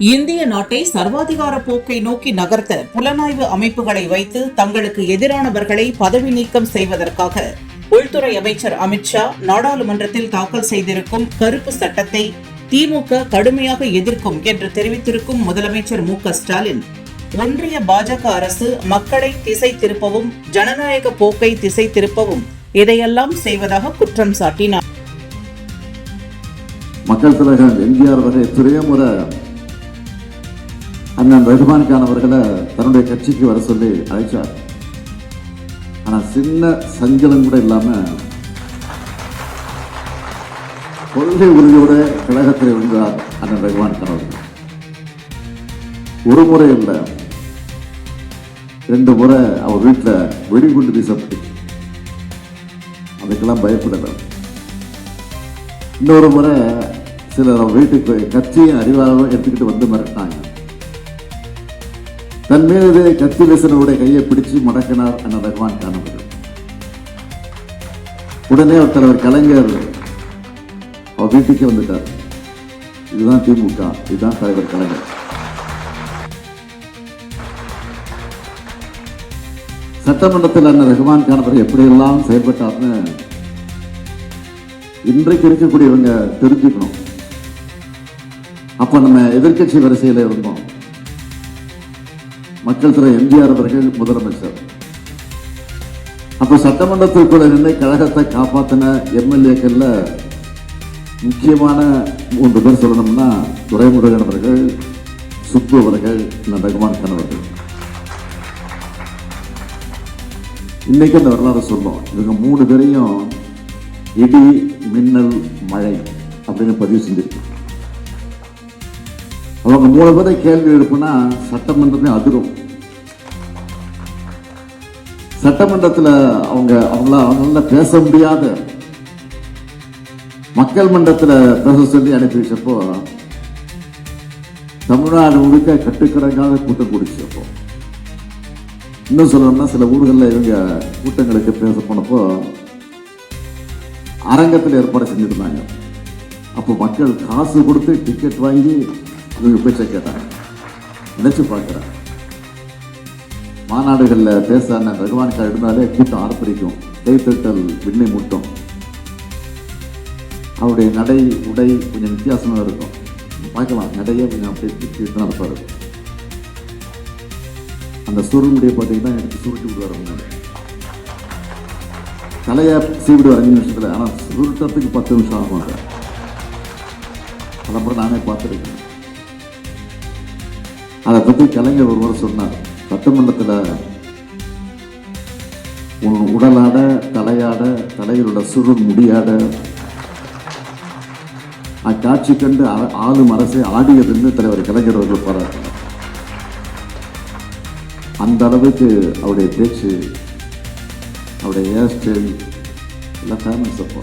இந்திய நாட்டை சர்வாதிகார போக்கை நோக்கி நகர்த்த புலனாய்வு அமைப்புகளை வைத்து தங்களுக்கு எதிரானவர்களை பதவி நீக்கம் செய்வதற்காக உள்துறை அமைச்சர் அமித்ஷா நாடாளுமன்றத்தில் தாக்கல் செய்திருக்கும் கருப்பு சட்டத்தை திமுக கடுமையாக எதிர்க்கும் என்று தெரிவித்திருக்கும் முதலமைச்சர் மு ஸ்டாலின். ஒன்றிய பாஜக அரசு மக்களை திசை திருப்பவும் ஜனநாயக போக்கை திசை திருப்பவும் இதையெல்லாம் செய்வதாக குற்றம் சாட்டினார். மக்கள் தலைவர் எம்ஜிஆர் வகை எத்தனையோ அண்ணன் ரகுமான் கான் அவர்களை தன்னுடைய கட்சிக்கு வர சொல்லி அழைச்சார். ஆனா சின்ன சஞ்சலம் கூட இல்லாம கொள்கை உறுதியோட கழகத்தில் இருந்தார் அண்ணன் ரகுமான் கான் அவர்கள். ஒரு முறை இல்லை ரெண்டு முறை அவர் வீட்டில் வெடிகுண்டு வீசப்பட்டுச்சு அதுக்கெல்லாம் பயப்படலை. இன்னொரு முறை சிலர் வீட்டுக்கு கட்சியை அறிவாளரும் எடுத்துக்கிட்டு வந்து மிரட்டினாங்க. தன் மீது கத்தி வீசனோட கையை பிடிச்சு முடக்கினார் அண்ணன் ரஹ்மான் கான் அவர்கள் உடனே அவர் தலைவர் கலைஞர் அவர் வீட்டுக்கே வந்துட்டார். இதுதான் திமுக இதுதான் தலைவர் கலைஞர். சட்டமன்றத்தில் அண்ணன் ரஹ்மான் கானவர் எப்படியெல்லாம் செயல்பட்டார்னு இன்றைக்கு இருக்கக்கூடியவங்க தெரிஞ்சுக்கணும். அப்ப நம்ம எதிர்க்கட்சி வரிசையில இருந்தோம். மக்கள் திரு எம்ஜிஆர் அவர்கள் முதலமைச்சர். சட்டமன்றத்தில் சட்டமன்றத்திற்குள்ள நின்று கழகத்தை காப்பாத்தின எம்எல்ஏக்கள்ல முக்கியமான மூன்று பேர் சொல்லணும்னா துரைமுருகன் அவர்கள் சுப்பு அவர்கள் இந்த ரகுமான் கான் அவர்கள். இன்னைக்கு அந்த வரலாறு சொல்லும் இவங்க மூணு பேரையும் இடி மின்னல் மழை அப்படின்னு பதிவு செஞ்சிருக்கு அவங்க மூணு பேரை கேள்வி எழுப்புனா சட்டமன்றமே அதிரும். சட்டமன்றத்தில் அவங்க அவங்கள அவங்களால பேச முடியாத மக்கள் மன்றத்தில் பேச சொல்லி அனுப்பி வச்சப்போ தமிழ்நாடு முழுக்க கட்டுக்கடங்காக கூட்டம் கூடிச்சப்போ இன்னும் சொல்லணும்னா சில ஊர்களில் இவங்க கூட்டங்களுக்கு பேச போனப்போ அரங்கத்தில் ஏற்பாடு செஞ்சிருந்தாங்க. அப்போ மக்கள் காசு கொடுத்து டிக்கெட் வாங்கி இவங்க பேச்சை கேட்டாங்க. நினைச்சு பார்க்குறேன் மாநாடுகளில் பேச அண்ணன் இருந்தாலே கூட்டம் ஆர்ப்பரிக்கும் கைத்தட்டல் விண்ணை முட்டும். அவருடைய நடை உடை கொஞ்சம் வித்தியாசமாக இருக்கும். பார்க்கலாம். நடையே கொஞ்சம் அப்படியே தான் இருப்பார் அந்த சுருள் முடிய பார்த்தீங்கன்னா எனக்கு சுருட்டி விடுவார் முன்னாடி தலையை சீவிடுவார் அஞ்சு நிமிஷத்தில். ஆனால் சுருட்டத்துக்கு பத்து நிமிஷம் ஆகும் அதை அதை நானே பார்த்துருக்கேன். அதை பற்றி கலைஞர் ஒரு முறை சொன்னார். சட்டமன்றத்தில் உன் உடலாட தலையாட தலையில் உள்ள சுருள் முடியாட அக்காட்சி கண்டு ஆளும் அரசை ஆடியதுன்னு தலைவர் கலைஞர் அவர்கள் பாராட்டினார் அந்த அளவுக்கு அவருடைய பேச்சு அவருடைய ஹேர் ஸ்டைல் எல்லாம் ஃபேமஸ் அப்போ.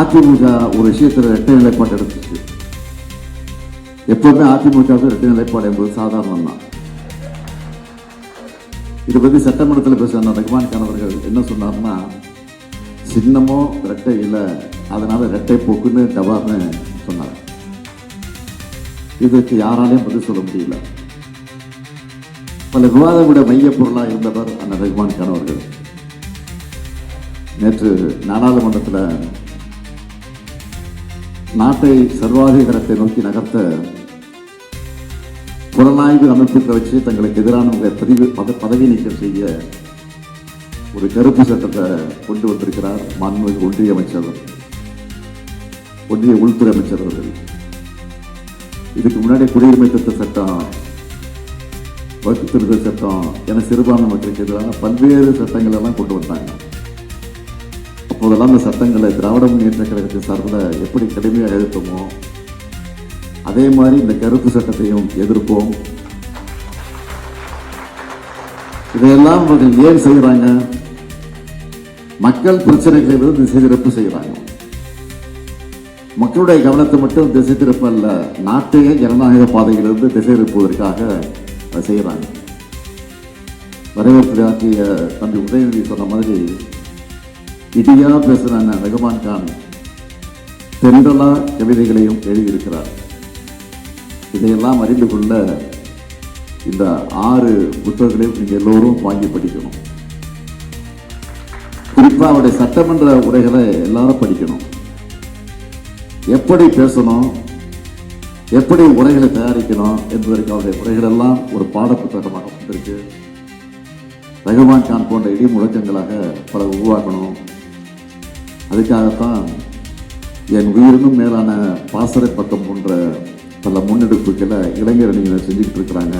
அதிமுக ஒரு விஷயத்தில் ரெட்டை நிலைப்பாடு எடுத்துச்சு. எப்போதுமே அதிமுகவுக்கு ரெட்டை நிலைப்பாடு என்பது சாதாரணம் தான் இதை பற்றி சட்டமன்றத்தில் பேசுகிற ரகுமான் கணவர்கள் என்ன சொன்னார்னா சின்னமோ ரெட்டை இல்லை அதனால் ரெட்டை போக்குன்னு டவார்னு சொன்னார். இதுக்கு யாராலையும் பதில் சொல்ல முடியல. பல விவாதங்களுடைய மைய பொருளாக இருந்தவர் அந்த ரகுமான் கணவர்கள் நேற்று நாடாளுமன்றத்தில் நாட்டை சர்வாதிகாரத்தை நோக்கி நகர்த்த புலனாய்வு அமைப்புகளை வச்சு தங்களுக்கு எதிரானவங்க பதிவு பத- பதவி நீக்கம் செய்ய ஒரு கருப்பு சட்டத்தை கொண்டு வந்திருக்கிறார் மாண்புமிகு ஒன்றிய அமைச்சர் ஒன்றிய உள்துறை அமைச்சர் அவர்கள். இதுக்கு முன்னாடி குடியுரிமை திருத்த சட்டம் வகுப்பு திருத்த சட்டம் என சிறுபான்மை மக்களுக்கு எதிரான பல்வேறு சட்டங்கள் எல்லாம் கொண்டு வந்தாங்க. முதல்ல அந்த சட்டங்களை திராவிட முன்னேற்ற கழகத்தின் சார்பில் எப்படி கடுமையாக எழுத்தமோ அதே மாதிரி இந்த கருப்பு சட்டத்தையும் எதிர்ப்போம். இதையெல்லாம் இவர்கள் ஏன் செய்கிறாங்க மக்கள் பிரச்சனைகளிலிருந்து திசை திருப்பு செய்கிறாங்க மக்களுடைய கவனத்தை மட்டும் திசை திருப்ப அல்ல நாட்டையே ஜனநாயக பாதையிலிருந்து திசை திருப்புவதற்காக செய்கிறாங்க வரவேற்பு ஆற்றிய தம்பி உதயநிதி சொன்ன மாதிரி இடியா பேசுறாங்க ரகுமான் கான் தென்றலா கவிதைகளையும் எழுதியிருக்கிறார். இதையெல்லாம் அறிந்து கொள்ள இந்த ஆறு புத்தகங்களையும் நீங்க எல்லோரும் வாங்கி படிக்கணும். குறிப்பா அவருடைய சட்டமன்ற உரைகளை எல்லாரும் படிக்கணும். எப்படி பேசணும் எப்படி உரைகளை தயாரிக்கணும் என்பதற்கு அவருடைய உரைகள் எல்லாம் ஒரு பாட புத்தகமாக வந்திருக்கு. ரகுமான் கான் போன்ற இடி முழக்கங்களாக பல உருவாக்கணும். அதுக்காகத்தான் என் உயிரினும் மேலான பாசறை பக்கம் போன்ற பல முன்னெடுப்புகளை இளைஞர் அணியினர் செஞ்சுக்கிட்டு இருக்கிறாங்க.